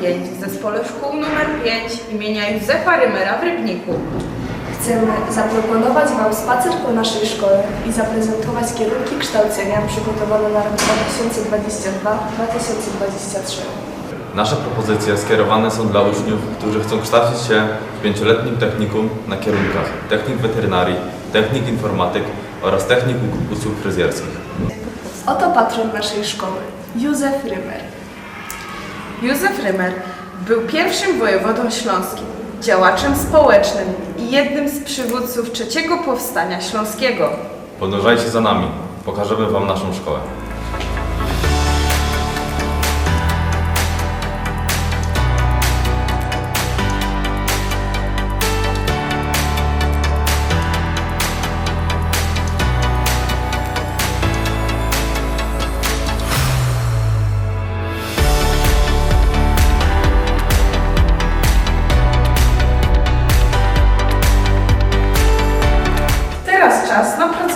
5 w Zespole Szkół nr 5 imienia Józefa Rymera w Rybniku. Chcemy zaproponować Wam spacer po naszej szkole i zaprezentować kierunki kształcenia przygotowane na rok 2022-2023. Nasze propozycje skierowane są dla uczniów, którzy chcą kształcić się w pięcioletnim technikum na kierunkach technik weterynarii, technik informatyk oraz technik usług fryzjerskich. Oto patron naszej szkoły, Józef Rymer. Józef Rymer był pierwszym wojewodą śląskim, działaczem społecznym i jednym z przywódców trzeciego powstania śląskiego. Podążajcie za nami, pokażemy Wam naszą szkołę.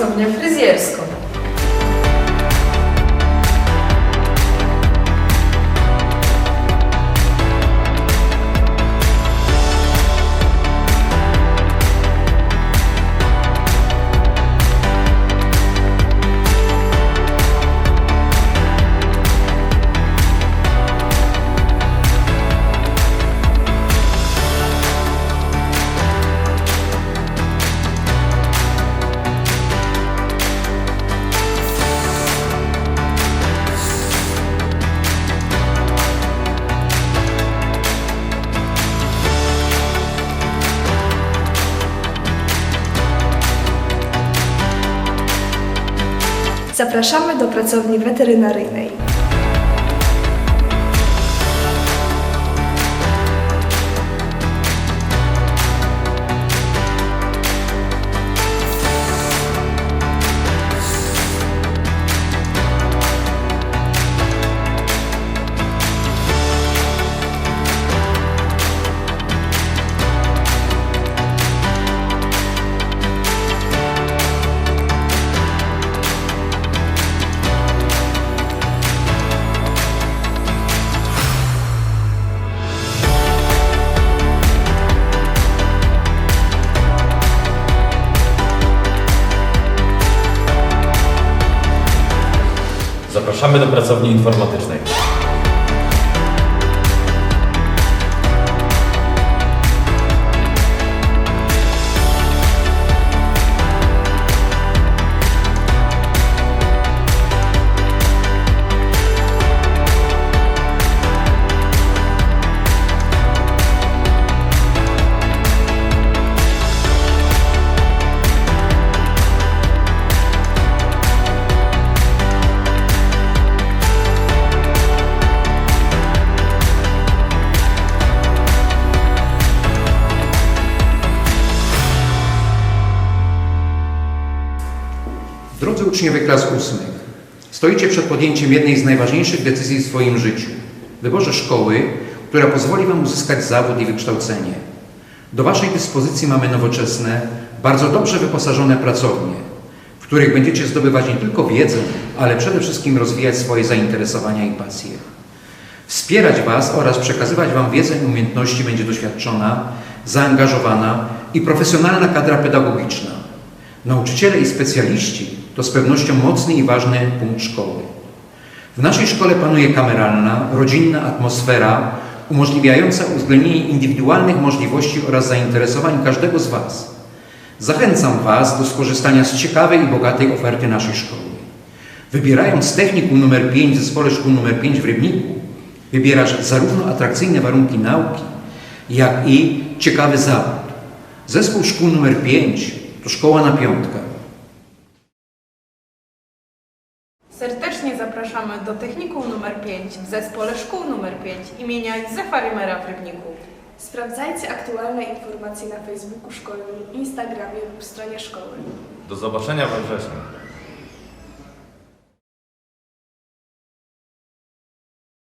Pracownię fryzjerską. Zapraszamy do pracowni weterynaryjnej. Zapraszamy do pracowni informatycznej. Drodzy uczniowie klas ósmych, stoicie przed podjęciem jednej z najważniejszych decyzji w swoim życiu wyborze szkoły, która pozwoli Wam uzyskać zawód i wykształcenie. Do Waszej dyspozycji mamy nowoczesne, bardzo dobrze wyposażone pracownie, w których będziecie zdobywać nie tylko wiedzę, ale przede wszystkim rozwijać swoje zainteresowania i pasje. Wspierać Was oraz przekazywać Wam wiedzę i umiejętności będzie doświadczona, zaangażowana i profesjonalna kadra pedagogiczna. Nauczyciele i specjaliści to z pewnością mocny i ważny punkt szkoły. W naszej szkole panuje kameralna, rodzinna atmosfera umożliwiająca uwzględnienie indywidualnych możliwości oraz zainteresowań każdego z Was. Zachęcam Was do skorzystania z ciekawej i bogatej oferty naszej szkoły. Wybierając technikum nr 5 w Zespole Szkół nr 5 w Rybniku, wybierasz zarówno atrakcyjne warunki nauki, jak i ciekawy zawód. Zespół Szkół nr 5 to szkoła na piątkę. Serdecznie zapraszamy do Technikum nr 5 w Zespole Szkół nr 5 imienia Józefa Rymera w Rybniku. Sprawdzajcie aktualne informacje na Facebooku szkolnym, Instagramie lub stronie szkoły. Do zobaczenia we wrześniu.